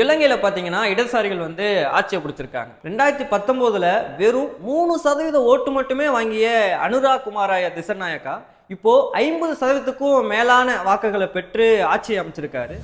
இலங்கையில் பார்த்தீங்கன்னா இடதுசாரிகள் வந்து ஆட்சியை பிடிச்சிருக்காங்க. ரெண்டாயிரத்தி பத்தொம்போதில் வெறும் மூணு சதவீத ஓட்டு மட்டுமே வாங்கிய அனுராக் குமாராய திசநாயக்கா இப்போ ஐம்பது சதவீதத்துக்கும் மேலான வாக்குகளை பெற்று ஆட்சியை அமைச்சிருக்காரு.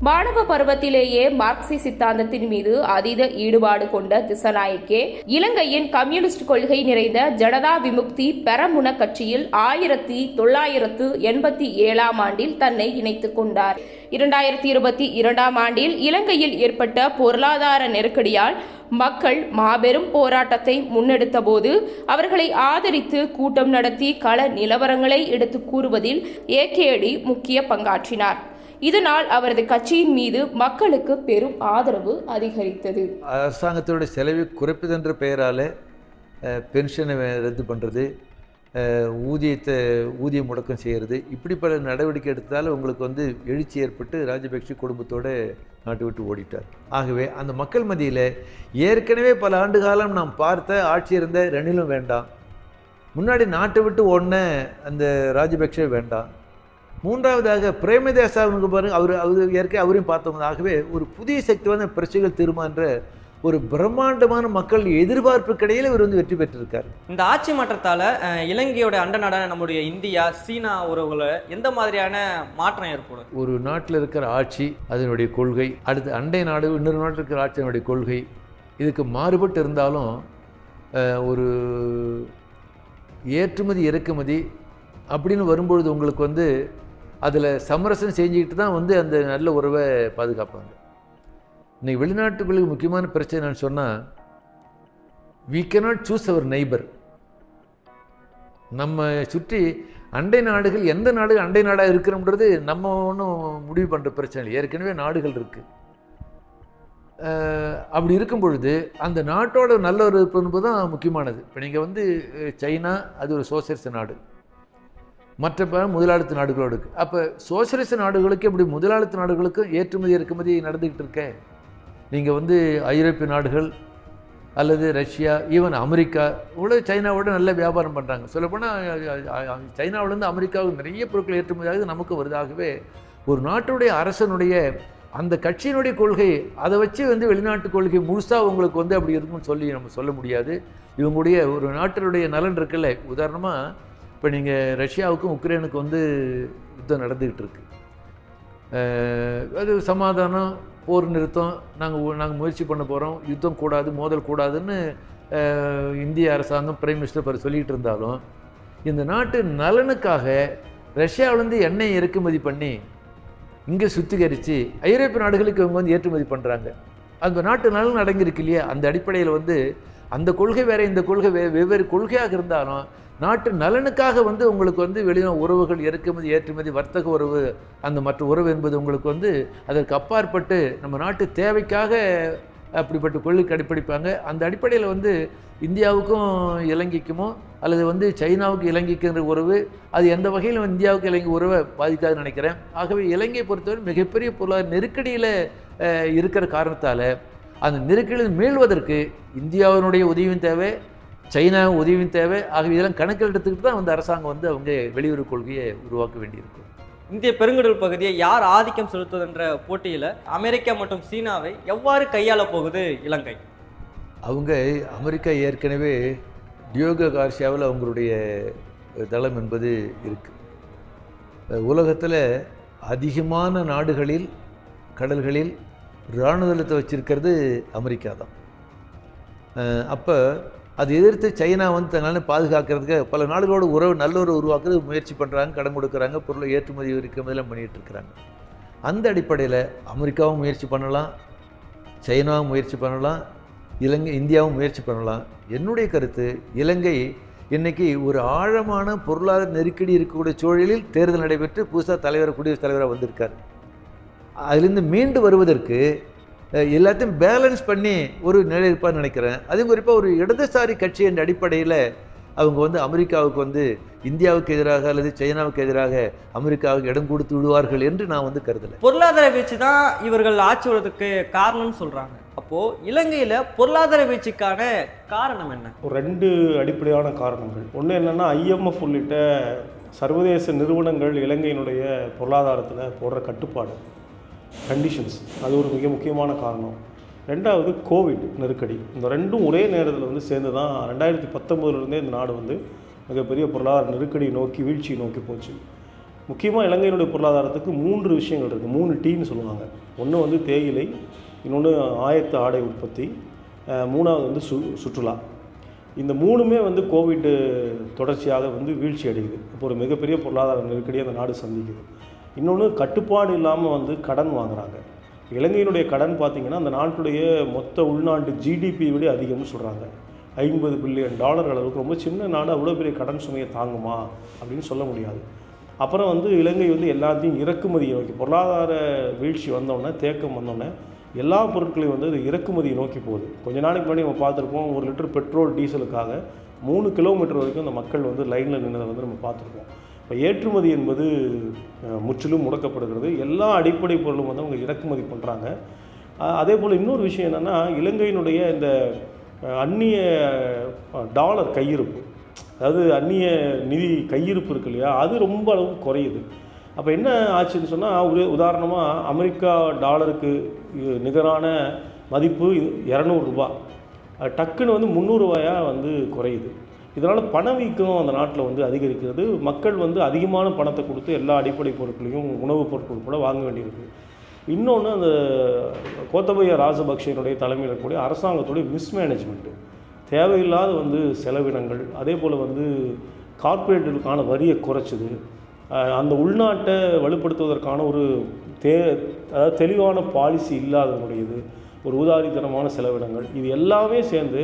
மாணவ பருவத்திலேயே மார்க்சி சித்தாந்தத்தின் மீது அதீத ஈடுபாடு கொண்ட திசநாயக்கே இலங்கையின் கம்யூனிஸ்ட் கொள்கை நிறைந்த ஜனதா விமுக்தி பெரமுன கட்சியில் ஆயிரத்தி தொள்ளாயிரத்து எண்பத்தி ஏழாம் ஆண்டில் தன்னை இணைத்துக் கொண்டார். இரண்டாயிரத்தி இருபத்தி இரண்டாம் ஆண்டில் இலங்கையில் ஏற்பட்ட பொருளாதார நெருக்கடியால் மக்கள் மாபெரும் போராட்டத்தை முன்னெடுத்தபோது அவர்களை ஆதரித்து கூட்டம் நடத்தி கள நிலவரங்களை எடுத்துக் கூறுவதில் ஏகேடி முக்கிய பங்காற்றினார். இதனால் அவரது கட்சியின் மீது மக்களுக்கு பெரும் ஆதரவு அதிகரித்தது. அரசாங்கத்தோட செலவை குறைப்பதென்ற பெயரால் பென்ஷனை ரத்து பண்ணுறது ஊதியத்தை ஊதிய முடக்கம் செய்கிறது இப்படி பல நடவடிக்கை எடுத்தால் உங்களுக்கு வந்து எழுச்சி ஏற்பட்டு ராஜபக்ஷ குடும்பத்தோடு நாட்டை விட்டு ஓடிட்டார். ஆகவே அந்த மக்கள் மத்தியில் ஏற்கனவே பல ஆண்டு காலம் நாம் பார்த்த ஆட்சி இருந்த ரணிலும் வேண்டாம். முன்னாடி நாட்டை விட்டு ஓடின அந்த ராஜபக்ஷ வேண்டாம். மூன்றாவதாக பிரேமதாசாவுக்கு பாருங்க அவர் அவர் ஏற்கனவே அவரையும் பார்த்தோம். ஆகவே ஒரு புதிய சக்தி வந்து பிரச்சனைகள் தீர்மான்ற ஒரு பிரம்மாண்டமான மக்கள் எதிர்பார்ப்புக்கு இடையில இவர் வந்து வெற்றி பெற்றிருக்கார். இந்த ஆட்சி மாற்றத்தால இலங்கையோட அண்ட நாடான நம்முடைய இந்தியா சீனா உறவுகளை எந்த மாதிரியான மாற்றம் ஏற்படும்? ஒரு நாட்டில் இருக்கிற ஆட்சி அதனுடைய கொள்கை அடுத்து அண்டை நாடு இன்னொரு நாட்டில் இருக்கிற ஆட்சி அதனுடைய கொள்கை இதுக்கு மாறுபட்டு இருந்தாலும் ஒரு ஏற்றுமதி இறக்குமதி அப்படின்னு வரும்பொழுது உங்களுக்கு வந்து அதில் சமரசம் செஞ்சுக்கிட்டு தான் வந்து அந்த நல்ல உறவை பாதுகாப்பாங்க. இன்னைக்கு வெளிநாட்டுகளுக்கு முக்கியமான பிரச்சனை என்னன்னு சொன்னால் we cannot choose our neighbour நம்ம சுற்றி அண்டை நாடுகள் எந்த நாடு அண்டை நாடாக இருக்கிறோம்ன்றது நம்ம ஒன்றும் முடிவு பண்ணுற பிரச்சனை இல்லை. ஏற்கனவே நாடுகள் இருக்குது அப்படி இருக்கும் பொழுது அந்த நாட்டோட நல்ல ஒரு பண்பு தான் முக்கியமானது. இப்போ நீங்கள் வந்து சைனா அது ஒரு சோசியலிச நாடு. மற்ற பல முதலாளித்த நாடுகளோடு இருக்குது அப்போ சோசியலிச நாடுகளுக்கு இப்படி முதலாளித்த நாடுகளுக்கும் ஏற்றுமதி இறக்குமதி நடந்துக்கிட்டு இருக்க? நீங்கள் வந்து ஐரோப்பிய நாடுகள் அல்லது ரஷ்யா ஈவன் அமெரிக்கா இவ்வளோ சைனாவோட நல்ல வியாபாரம் பண்ணுறாங்க சொல்லப்போனால் சைனாவிலேருந்து அமெரிக்காவுக்கு நிறைய பொருட்கள் ஏற்றுமதி ஆகுது நமக்கு வருதாகவே. ஒரு நாட்டுடைய அரசனுடைய அந்த கட்சியினுடைய கொள்கை அதை வச்சு வந்து வெளிநாட்டு கொள்கை முழுசாக உங்களுக்கு வந்து அப்படி இருக்கும்னு சொல்லி நம்ம சொல்ல முடியாது. இவங்களுடைய ஒரு நாட்டினுடைய நலன் இருக்குல்ல. உதாரணமாக இப்போ நீங்கள் ரஷ்யாவுக்கும் உக்ரைனுக்கும் வந்து யுத்தம் நடந்துக்கிட்டு இருக்கு அது சமாதானம் போர் நிறுத்தம் நாங்கள் நாங்கள் முயற்சி பண்ண போகிறோம் யுத்தம் கூடாது மோதல் கூடாதுன்னு இந்திய அரசாங்கம் பிரைம் மினிஸ்டர் பர் சொல்லிகிட்டு இருந்தாலும் இந்த நாட்டு நலனுக்காக ரஷ்யாவிலேருந்து எண்ணெய் இறக்குமதி பண்ணி இங்கே சுத்திகரித்து ஐரோப்பிய நாடுகளுக்கு இவங்க வந்து ஏற்றுமதி பண்ணுறாங்க அந்த நாட்டு நலன் அடங்கியிருக்கு இல்லையா? அந்த அடிப்படையில் வந்து அந்த கொள்கை வேறு இந்த கொள்கை வே வெவ்வேறு கொள்கையாக இருந்தாலும் நாட்டு நலனுக்காக வந்து உங்களுக்கு வந்து வெளியின உறவுகள் இறக்குமதி ஏற்றுமதி வர்த்தக உறவு அந்த மற்ற உறவு என்பது உங்களுக்கு வந்து அதற்கு அப்பாற்பட்டு நம்ம நாட்டு தேவைக்காக அப்படிப்பட்ட கொள்கை கடைப்பிடிப்பாங்க அந்த அடிப்படையில் வந்து இந்தியாவுக்கும் இலங்கைக்குமோ அல்லது வந்து சைனாவுக்கு இலங்கைக்குன்ற உறவு அது எந்த வகையிலும் இந்தியாவுக்கு இலங்கை உறவை பாதிக்காதுன்னு நினைக்கிறேன். ஆகவே இலங்கை பொறுத்தவரை மிகப்பெரிய பொருளாதார நெருக்கடியில் இருக்கிற காரணத்தால் அந்த நெருக்கடியில் மீள்வதற்கு இந்தியாவினுடைய உதவியும் தேவை சைனா உதவியும் தேவை. ஆகவே இதெல்லாம் கணக்கில் எடுத்துக்கிட்டு தான் வந்து அரசாங்கம் வந்து அவங்க வெளியுறவு கொள்கையை உருவாக்க வேண்டியிருக்கும் இந்திய பெருங்கடல் பகுதியை யார் ஆதிக்கம் செலுத்துவதுன்ற போட்டியில அமெரிக்கா மற்றும் சீனாவை எவ்வாறு கையாள போகுது இலங்கை? அவங்க அமெரிக்கா ஏற்கனவே டியோகோ கார்சியாவில் அவங்களுடைய தளம் என்பது இருக்குது உலகத்தில் அதிகமான நாடுகளில் கடல்களில் இராணுவ தளத்தை அமெரிக்கா தான். அப்போ அது எதிர்த்து சைனா வந்து தங்களை பாதுகாக்கிறதுக்கு பல நாடுகளோட உறவு நல்ல ஒரு உருவாக்குறது முயற்சி பண்ணுறாங்க கடன் கொடுக்குறாங்க பொருளை ஏற்றுமதி இறக்குமதியெல்லாம் பண்ணிகிட்டு இருக்கிறாங்க. அந்த அடிப்படையில் அமெரிக்காவும் முயற்சி பண்ணலாம் சைனாவும் முயற்சி பண்ணலாம் இலங்கை இந்தியாவும் முயற்சி பண்ணலாம். என்னுடைய கருத்து இலங்கை இன்றைக்கி ஒரு ஆழமான பொருளாதார நெருக்கடி இருக்கக்கூடிய சூழலில் தேர்தல் நடைபெற்று புதுசாக தலைவர் குடியரசுத் தலைவராக வந்திருக்கார். அதிலிருந்து மீண்டு வருவதற்கு எல்லாத்தையும் பேலன்ஸ் பண்ணி ஒரு நிலை இருப்பான்னு நினைக்கிறேன். அதுவும் குறிப்பாக ஒரு இடதுசாரி கட்சி என்ற அடிப்படையில் அவங்க வந்து அமெரிக்காவுக்கு வந்து இந்தியாவுக்கு எதிராக அல்லது சைனாவுக்கு எதிராக அமெரிக்காவுக்கு இடம் கொடுத்து விடுவார்கள் என்று நான் வந்து கருதலை. பொருளாதார வீழ்ச்சி தான் இவர்கள் ஆட்சி வருவதற்கு காரணம்னு சொல்றாங்க. அப்போ இலங்கையில பொருளாதார வீழ்ச்சிக்கான காரணம் என்ன? ஒரு ரெண்டு அடிப்படையான காரணங்கள். ஒன்று என்னென்னா ஐஎம்எஃப் உள்ளிட்ட சர்வதேச நிறுவனங்கள் இலங்கையினுடைய பொருளாதாரத்தில் போடுற கட்டுப்பாடு. கண்டிஷன்ஸ் அது ஒரு மிக முக்கியமான காரணம். ரெண்டாவது கோவிட் நெருக்கடி. இந்த ரெண்டும் ஒரே நேரத்தில் வந்து சேர்ந்து தான் ரெண்டாயிரத்தி பத்தொம்போதுலேருந்தே இந்த நாடு வந்து மிகப்பெரிய பொருளாதார நெருக்கடியை நோக்கி வீழ்ச்சி நோக்கி போச்சு. முக்கியமாக இலங்கையினுடைய பொருளாதாரத்துக்கு மூன்று விஷயங்கள் இருக்குது மூணு டீன்னு சொல்லுவாங்க. ஒன்று வந்து தேயிலை இன்னொன்று ஆயத்த ஆடை உற்பத்தி மூணாவது வந்து சு சுற்றுலா. இந்த மூணுமே வந்து கோவிட்டு தொடர்ச்சியாக வந்து வீழ்ச்சி அடையுது இப்போ ஒரு மிகப்பெரிய பொருளாதார நெருக்கடியை அந்த நாடு சந்திக்குது. இன்னொன்று கட்டுப்பாடு இல்லாமல் வந்து கடன் வாங்குறாங்க. இலங்கையினுடைய கடன் பார்த்திங்கன்னா அந்த நாட்டுடைய மொத்த உள்நாட்டு ஜிடிபி விட அதிகம்னு சொல்கிறாங்க ஐம்பது பில்லியன் டாலர் அளவுக்கு ரொம்ப சின்ன நாடு அவ்வளோ பெரிய கடன் சுமையை தாங்குமா அப்படின்னு சொல்ல முடியாது. அப்புறம் வந்து இலங்கை வந்து எல்லாத்தையும் இறக்குமதியை நோக்கி பொருளாதார வீழ்ச்சி வந்தோடனே தேக்கம் வந்தோடனே எல்லா பொருட்களையும் வந்து அது இறக்குமதியை நோக்கி போகுது. கொஞ்ச நாளைக்கு முன்னாடி நம்ம பார்த்துருப்போம் ஒரு லிட்டர் பெட்ரோல் டீசலுக்காக மூணு கிலோமீட்டர் வரைக்கும் அந்த மக்கள் வந்து லைனில் நின்றதை வந்து நம்ம பார்த்துருப்போம். இப்போ ஏற்றுமதி என்பது முற்றிலும் முடக்கப்படுகிறது. எல்லா அடிப்படை பொருளும் வந்து அவங்க இறக்குமதி பண்ணுறாங்க அதே போல் இன்னொரு விஷயம் என்னென்னா இலங்கையினுடைய இந்த அந்நிய டாலர் கையிருப்பு அதாவது அந்நிய நிதி கையிருப்பு இருக்கு இல்லையா அது ரொம்ப அளவு குறையுது. அப்போ என்ன ஆச்சுன்னு சொன்னால் ஒரு உதாரணமாக அமெரிக்கா டாலருக்கு நிகரான மதிப்பு இரநூறுபா டக்குன்னு வந்து முந்நூறுரூவாயாக வந்து குறையுது. இதனால் பணவீக்கம் அந்த நாட்டில் வந்து அதிகரிக்கிறது. மக்கள் வந்து அதிகமான பணத்தை கொடுத்து எல்லா அடிப்படை பொருட்களையும் உணவுப் பொருட்கள் கூட வாங்க வேண்டியிருக்கு. இன்னொன்று அந்த கோத்தபய ராஜபக்சேனுடைய தலைமையில் இருக்கக்கூடிய அரசாங்கத்துடைய மிஸ்மேனேஜ்மெண்ட்டு தேவையில்லாத வந்து செலவினங்கள் அதே போல் வந்து கார்ப்பரேட்டுகளுக்கான வரியை குறைச்சிது. அந்த உள்நாட்டை வலுப்படுத்துவதற்கான ஒரு தே அதாவது தெளிவான பாலிசி இல்லாதனுடையது ஒரு உதாரித்தனமான செலவினங்கள். இது எல்லாமே சேர்ந்து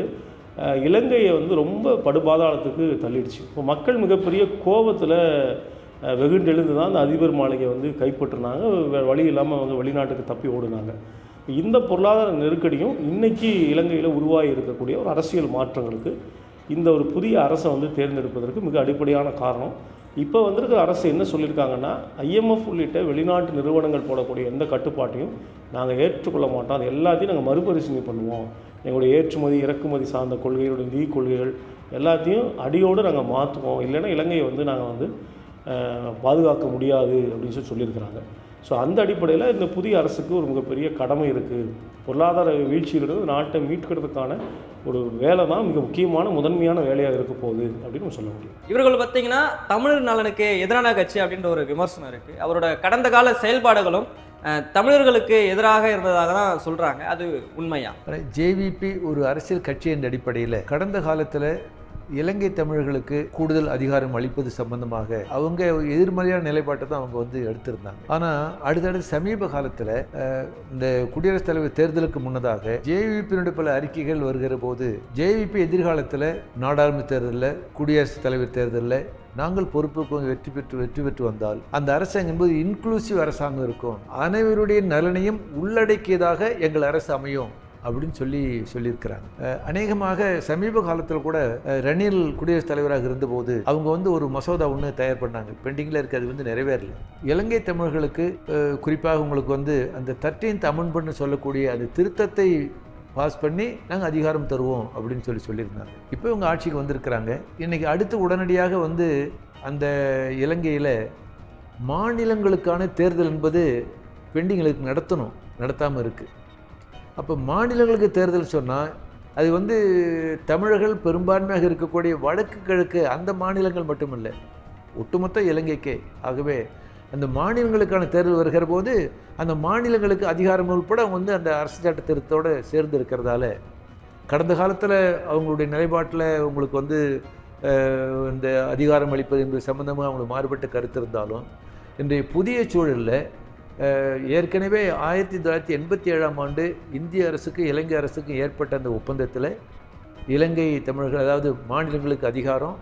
இலங்கையை வந்து ரொம்ப படுபாதாளத்துக்கு தள்ளிடுச்சு. இப்போ மக்கள் மிகப்பெரிய கோபத்தில் வெகுண்டெழுந்து தான் அந்த அதிபர் மாளிகை வந்து கைப்பற்றினாங்க. வேறு வழி இல்லாமல் வந்து வெளிநாட்டுக்கு தப்பி ஓடுனாங்க. இந்த பொருளாதார நெருக்கடியும் இன்றைக்கி இலங்கையில் உருவாகி இருக்கக்கூடிய ஒரு அரசியல் மாற்றங்களுக்கு இந்த ஒரு புதிய அரசை வந்து தேர்ந்தெடுப்பதற்கு மிக அடிப்படையான காரணம். இப்போ வந்திருக்கிற அரசு என்ன சொல்லியிருக்காங்கன்னா ஐஎம்எஃப் உள்ளிட்ட வெளிநாட்டு நிறுவனங்கள் போடக்கூடிய எந்த கட்டுப்பாட்டையும் நாங்கள் ஏற்றுக்கொள்ள மாட்டோம். அது எல்லாத்தையும் நாங்கள் மறுபரிசீலனை பண்ணுவோம். எங்களுடைய ஏற்றுமதி இறக்குமதி சார்ந்த கொள்கைகளுடைய நிதி கொள்கைகள் எல்லாத்தையும் அடியோடு நாங்கள் மாற்றுவோம் இல்லைன்னா இலங்கையை வந்து நாங்கள் வந்து பாதுகாக்க முடியாது அப்படின்னு சொல்லி சொல்லியிருக்கிறாங்க. ஸோ அந்த அடிப்படையில் இந்த புதிய அரசுக்கு ஒரு மிகப்பெரிய கடமை இருக்குது பொருளாதார வீழ்ச்சியிலிருந்து நாட்டை மீட்கிறதுக்கான ஒரு வேலை தான் மிக முக்கியமான முதன்மையான வேலையாக இருக்க போகுது அப்படின்னு நம்ம சொல்ல முடியும். இவர்கள் பார்த்தீங்கன்னா தமிழர் நலனுக்கு எதிரான கட்சி அப்படின்ற ஒரு விமர்சனம் இருக்குது அவரோட கடந்த கால செயல்பாடுகளும் தமிழர்களுக்கு எதிராக இருந்ததாக தான் சொல்கிறாங்க அது உண்மையா? ஜேவிபி ஒரு அரசியல் கட்சி என்ற அடிப்படையில் கடந்த காலத்தில் இலங்கை தமிழர்களுக்கு கூடுதல் அதிகாரம் அளிப்பது சம்பந்தமாக அவங்க எதிர்மறையான நிலைப்பாட்டை தான் அவங்க வந்து எடுத்திருந்தாங்க. ஆனால் அடுத்தடுத்து சமீப காலத்தில் இந்த குடியரசுத் தலைவர் தேர்தலுக்கு முன்னதாக ஜேவிபியினுடைய பல அறிக்கைகள் வருகிற போது ஜேவிபி எதிர்காலத்தில் நாடாளுமன்ற தேர்தலில் குடியரசுத் தலைவர் தேர்தலில் நாங்கள் பொறுப்புக்கு வெற்றி பெற்று வெற்றி பெற்று வந்தால் அந்த அரசாங்கம் என்பது இன்க்ளூசிவ் அரசாங்கம் இருக்கும். அனைவருடைய நலனையும் உள்ளடக்கியதாக எங்கள் அரசு அமையும். அப்படின்னு சொல்லி சொல்லியிருக்கிறாங்க. அநேகமாக சமீப காலத்தில் கூட ரணில் குடியரசுத் தலைவராக இருந்தபோது அவங்க வந்து ஒரு மசோதா ஒன்று தயார் பண்ணாங்க. பெண்டிங்கில் இருக்கிறது அது வந்து நிறைவேறல. இலங்கை தமிழர்களுக்கு குறிப்பாக உங்களுக்கு வந்து அந்த தர்டீன்த் அமெண்ட்மெண்ட் சொல்லக்கூடிய அந்த திருத்தத்தை பாஸ் பண்ணி நாங்கள் அதிகாரம் தருவோம் அப்படின்னு சொல்லி சொல்லியிருந்தாங்க. இப்போ இவங்க ஆட்சிக்கு வந்திருக்கிறாங்க. இன்றைக்கி அடுத்து உடனடியாக வந்து அந்த இலங்கையில் மாநிலங்களுக்கான தேர்தல் என்பது பெண்டிங்களுக்கு நடத்தணும் நடத்தாமல் இருக்குது அப்போ மாநிலங்களுக்கு தேர்தல் சொன்னால் அது வந்து தமிழர்கள் பெரும்பான்மையாக இருக்கக்கூடிய வடக்கு கிழக்கு அந்த மாநிலங்கள் மட்டுமில்லை. ஒட்டுமொத்த இலங்கைக்கே. ஆகவே அந்த மாநிலங்களுக்கான தேர்தல் வருகிற போது அந்த மாநிலங்களுக்கு அதிகாரம் உட்பட அவங்க வந்து அந்த அரசு சட்ட திருத்தத்தோடு சேர்ந்து இருக்கிறதால கடந்த காலத்தில் அவங்களுடைய நிலைப்பாட்டில் உங்களுக்கு வந்து இந்த அதிகாரம் அளிப்பது என்பது சம்பந்தமாக அவங்களுக்கு மாறுபட்ட கருத்து இருந்தாலும் இன்றைய புதிய சூழலில் ஏற்கனவே ஆயிரத்தி தொள்ளாயிரத்தி எண்பத்தி ஏழாம் ஆண்டு இந்திய அரசுக்கு இலங்கை அரசுக்கு ஏற்பட்ட அந்த ஒப்பந்தத்தில் இலங்கை தமிழர்கள் அதாவது மாநிலங்களுக்கு அதிகாரம்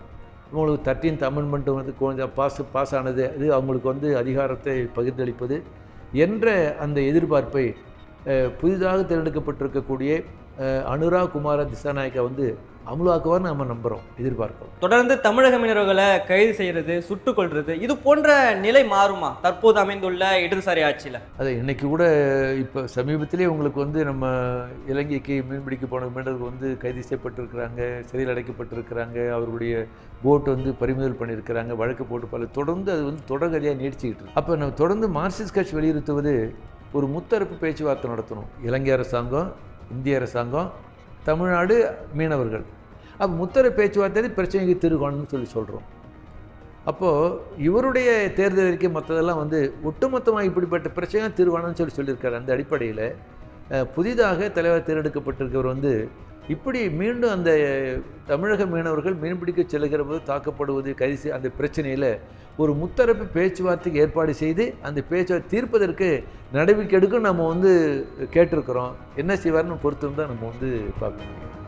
உங்களுக்கு தட்டின் தமிழ் அமெண்ட்மெண்ட் வந்து கொஞ்சம் பாஸ் பாஸ் ஆனது அது அவங்களுக்கு வந்து அதிகாரத்தை பகிர்ந்தளிப்பது என்ற அந்த எதிர்பார்ப்பை புதிதாக தேர்ந்தெடுக்கப்பட்டிருக்கக்கூடிய அனுரா அனுராக் குமார திசாநாயக்கா வந்து அமுலாக்குவார்னு நம்ம நம்புகிறோம் எதிர்பார்க்கிறோம். தொடர்ந்து தமிழக மீனவர்களை கைது செய்யறது சுட்டுக் கொள்றது இது போன்ற நிலை மாறுமா? தற்போது அமைந்துள்ள இடதுசாரி ஆட்சியில. அது இன்னைக்கு கூட இப்போ சமீபத்திலே உங்களுக்கு வந்து நம்ம இலங்கைக்கு மீன்பிடிக்க போன மீனவர்கள் வந்து கைது செய்யப்பட்டிருக்கிறாங்க சிறையில் அடைக்கப்பட்டிருக்கிறாங்க அவர்களுடைய போட் வந்து பறிமுதல் பண்ணியிருக்கிறாங்க வழக்கு போட்டு பல தொடர்ந்து அது வந்து தொடர்கதையாக நீடிச்சுக்கிட்டு இருக்கு. அப்போ நம்ம தொடர்ந்து மார்க்சிஸ்ட் கட்சி வலியுறுத்துவது ஒரு முத்தரப்பு பேச்சுவார்த்தை நடத்தணும். இலங்கை அரசாங்கம் இந்திய அரசாங்கம் தமிழ்நாடு மீனவர்கள். அப்போ முத்தரப்பு பேச்சுவார்த்தை பிரச்சனைக்கு திருகோணம்னு சொல்லி சொல்கிறோம் அப்போது இவருடைய தேர்தல் அறிக்கை மற்றதெல்லாம் வந்து ஒட்டுமொத்தமாக இப்படிப்பட்ட பிரச்சனை திருவானம்னு சொல்லி சொல்லியிருக்காரு. அந்த அடிப்படையில் புதிதாக தலைவர் தேர்ந்தெடுக்கப்பட்டிருக்கவர் வந்து இப்படி மீண்டும் அந்த தமிழக மீனவர்கள் மீன்பிடிக்க செல்கிற போது தாக்கப்படுவது கைது அந்த பிரச்சனையில் ஒரு முத்தரப்பு பேச்சுவார்த்தைக்கு ஏற்பாடு செய்து அந்த பேச்சுவார்த்தை தீர்ப்பதற்கு நடவடிக்கை எடுக்க நம்ம வந்து கேட்டிருக்கிறோம். என்ன செய்வார்னு பொறுத்து தான் நம்ம வந்து பார்க்க முடியும்